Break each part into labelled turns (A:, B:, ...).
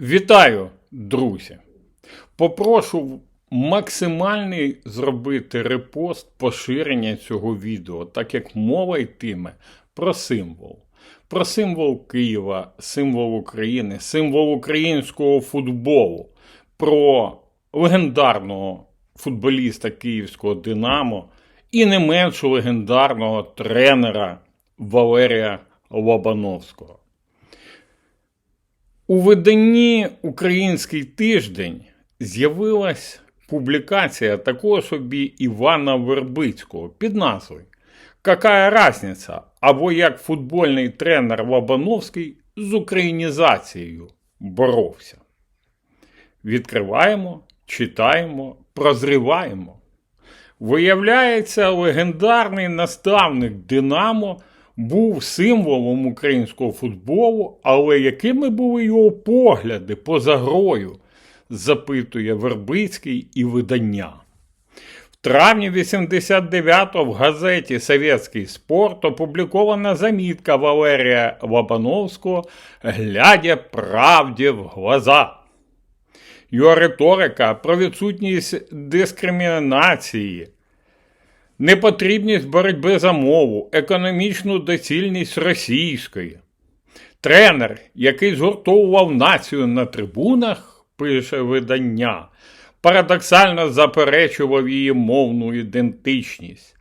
A: Вітаю, друзі! Попрошу максимальний зробити репост поширення цього відео, так як мова йтиме про символ. Про символ Києва, символ України, символ українського футболу, про легендарного футболіста київського Динамо і не менш легендарного тренера Валерія Лобановського. У виданні Український тиждень з'явилась публікація такого собі Івана Вербицького під назвою Какая разниця? або як футбольний тренер Лобановський з українізацією боровся. Відкриваємо, читаємо, прозріваємо. Виявляється, легендарний наставник Динамо був символом українського футболу, але якими були його погляди поза грою, запитує Вербицький і видання. В травні 89-го в газеті Совєтський спорт опублікована замітка Валерія Лобановського «Глядя правді в глаза». Його риторика про відсутність дискримінації, непотрібність боротьби за мову, економічну доцільність російської. Тренер, який згуртовував націю на трибунах, пише видання, парадоксально заперечував її мовну ідентичність.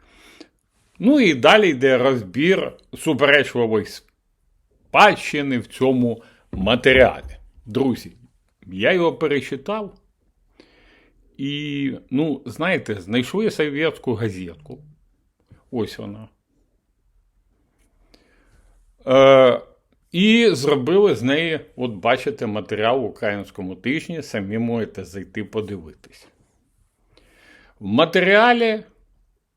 A: Ну і далі йде розбір суперечливої спадщини в цьому матеріалі. Друзі, я його перечитав. І, ну, знаєте, знайшли совєтську газетку. Ось вона. Е, і зробили з неї, от бачите, матеріал в українському тижні, самі можете зайти подивитись. В матеріалі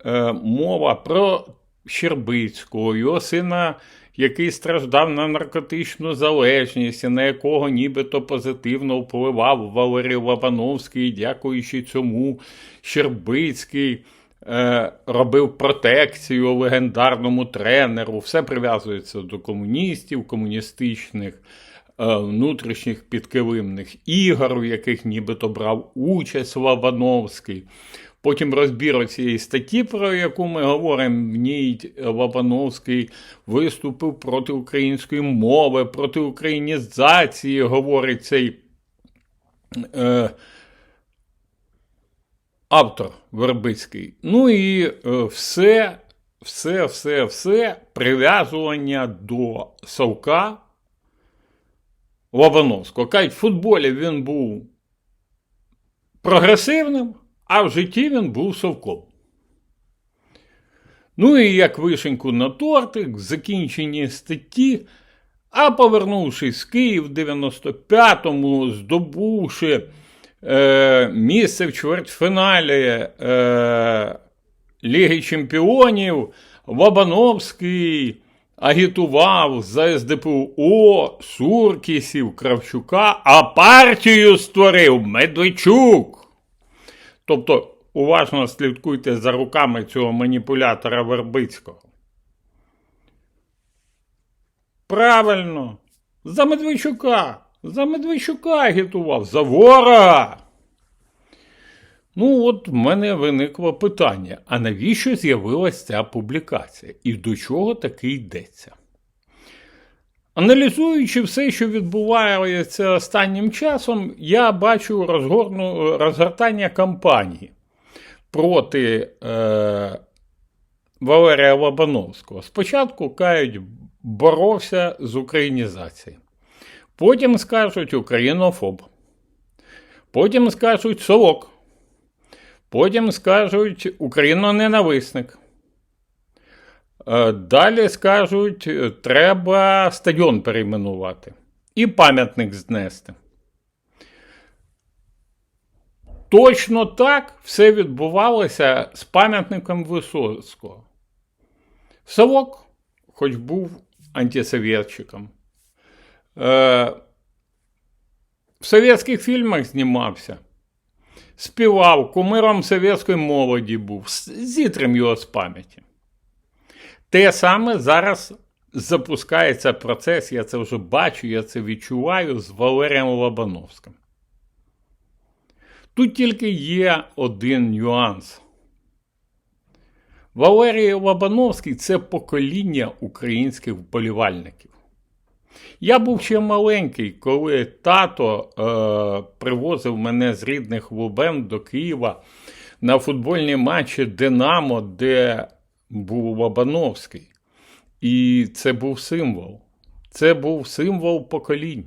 A: е, мова про Щербицького, його сина, який страждав на наркотичну залежність, і на якого нібито позитивно впливав Валерій Лобановський, і дякуючи цьому, Щербицький е, робив протекцію легендарному тренеру. Все прив'язується до комуністів, комуністичних. е, Внутрішніх підкилимних ігор, у яких нібито брав участь Лобановський. Потім розбір цієї статті, про яку ми говоримо, в ній Лобановський виступив проти української мови, проти українізації, говорить цей е, автор Вербицький. Ну і е, все, все, все, все прив'язування до Савка Лобановського. Кажуть, в футболі він був прогресивним, а в житті він був совком. Ну і як вишеньку на тортик, закінчені статті, а повернувшись в Київ в 95-му, здобувши е, місце в чвертьфіналі е, Ліги Чемпіонів, Лобановський агітував за СДПУ Суркісів, Кравчука, а партію створив Медведчук. Тобто уважно слідкуйте за руками цього маніпулятора Вербицького. Правильно, за Медведчука, за Медведчука агітував, за ворога. Ну, от в мене виникло питання: а навіщо з'явилася ця публікація? І до чого таки йдеться? Аналізуючи все, що відбувається останнім часом, я бачу розгорну, розгортання кампанії проти е, Валерія Лобановського. Спочатку кажуть, боровся з українізацією. Потім скажуть українофоб. Потім скажуть совок. Потім скажуть україноненависник. Е, Далі скажуть, е, треба стадіон перейменувати і пам'ятник знести. Точно так все відбувалося з пам'ятником Висоцького. Савок, хоч був антисовєтчиком, е, в совєтських фільмах знімався, співав, кумиром совєтської молоді був, зітрим його з пам'яті. Те саме зараз запускається процес, я це вже бачу, я це відчуваю з Валерієм Лобановським. Тут тільки є один нюанс. Валерій Лобановський це покоління українських вболівальників. Я був ще маленький, коли тато е, привозив мене з рідних Лубен до Києва на футбольні матчі Динамо, де був Лобановський. І це був символ. Це був символ поколінь.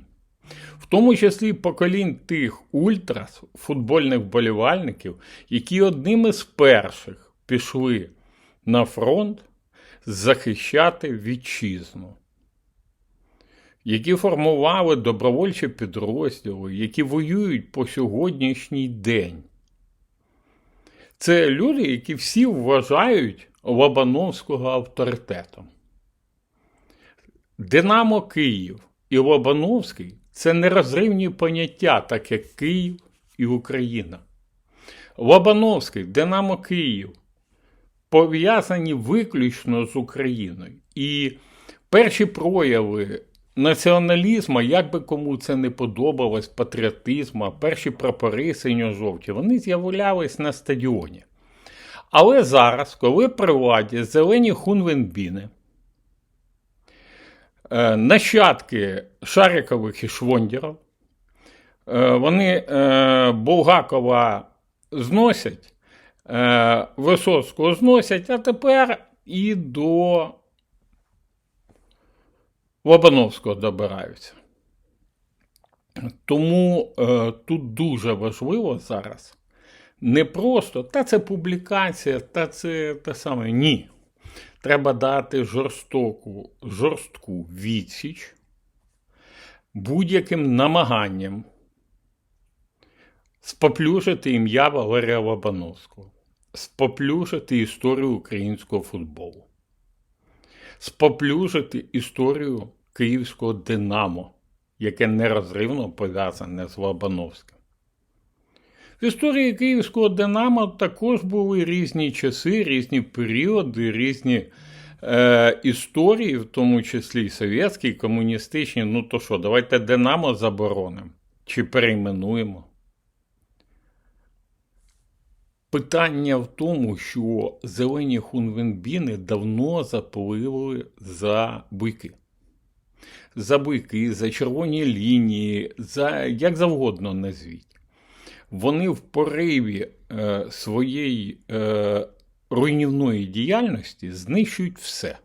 A: В тому числі поколінь тих ультрас, футбольних вболівальників, які одними з перших пішли на фронт захищати вітчизну, які формували добровольчі підрозділи, які воюють по сьогоднішній день. Це люди, які всі вважають Лобановського авторитетом. Динамо Київ і Лобановський це нерозривні поняття, так як Київ і Україна. Лобановський, Динамо Київ пов'язані виключно з Україною. І перші прояви націоналізму, як би кому це не подобалось, патріотизму, перші прапори синьо-жовті, вони з'являлись на стадіоні. Але зараз, коли при владі зелені хунвенбіни, е, нащадки Шарикових і Швондіров, е, вони е, Булгакова зносять, Висоцького зносять, а тепер і до Лобановського добираються. Тому тут дуже важливо зараз не просто та це публікація, та це те саме. Ні. Треба дати жорстоку, жорстку відсіч будь-яким намаганням споплюжити ім'я Валерія Лобановського, споплюжити історію українського футболу, споплюжити історію київського Динамо, яке нерозривно пов'язане з Лобановським. В історії київського Динамо також були різні часи, різні періоди, різні е, історії, в тому числі і совєтські, і комуністичні. Ну то що, давайте Динамо заборонимо чи перейменуємо. Питання в тому, що зелені хунвенбіни давно запливли за буйки. За буйки, за червоні лінії, за як завгодно назвіть. Вони в пориві е, своєї е, руйнівної діяльності знищують все.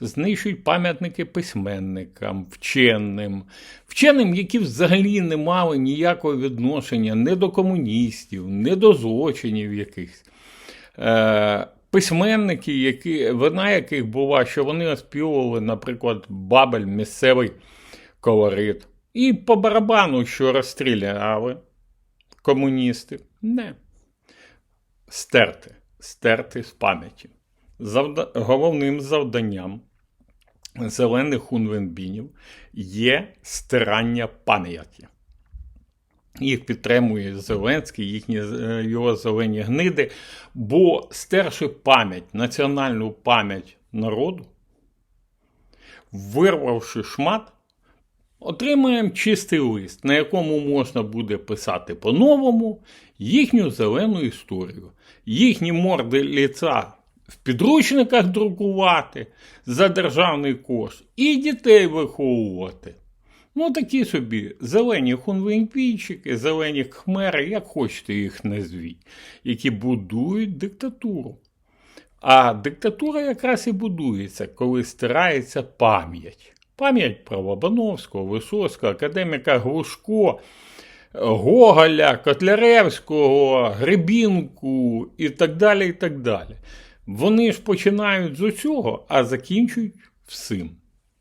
A: Знищують пам'ятники письменникам, вченим, вченим, які взагалі не мали ніякого відношення не до комуністів, не до злочинів якихось. Е, Письменники, які, вина яких була, що вони оспівували, наприклад, Бабель, місцевий колорит. І по барабану, що розстріляли комуністи. Не. Стерти. Стерти з пам'яті. Завда... Головним завданням зелених хунвенбінів є стирання пам'яті. Їх підтримує Зеленський, їхні е, його зелені гниди. Бо стерши пам'ять, національну пам'ять народу, вирвавши шмат, отримаємо чистий лист, на якому можна буде писати по-новому їхню зелену історію, їхні морди ліца в підручниках друкувати за державний кошт і дітей виховувати. Ну, такі собі зелені хунвенпійчики, зелені хмери, як хочете їх назвіть, які будують диктатуру. А диктатура якраз і будується, коли стирається пам'ять. Пам'ять про Лобановського, Висоцького, академіка Глушко, Гоголя, Котляревського, Гребінку і так далі. і так далі. Вони ж починають з усього, а закінчують всім.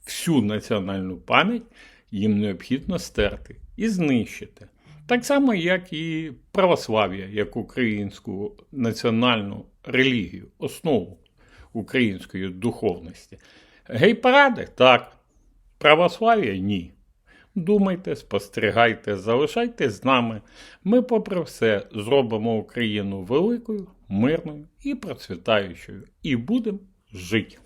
A: Всю національну пам'ять їм необхідно стерти і знищити. Так само, як і православ'я, як українську національну релігію, основу української духовності. Гей-паради? Так. Православ'я ні. Думайте, спостерігайте, залишайтесь з нами. Ми, попри все, зробимо Україну великою, мирною і процвітаючою, і будемо жити.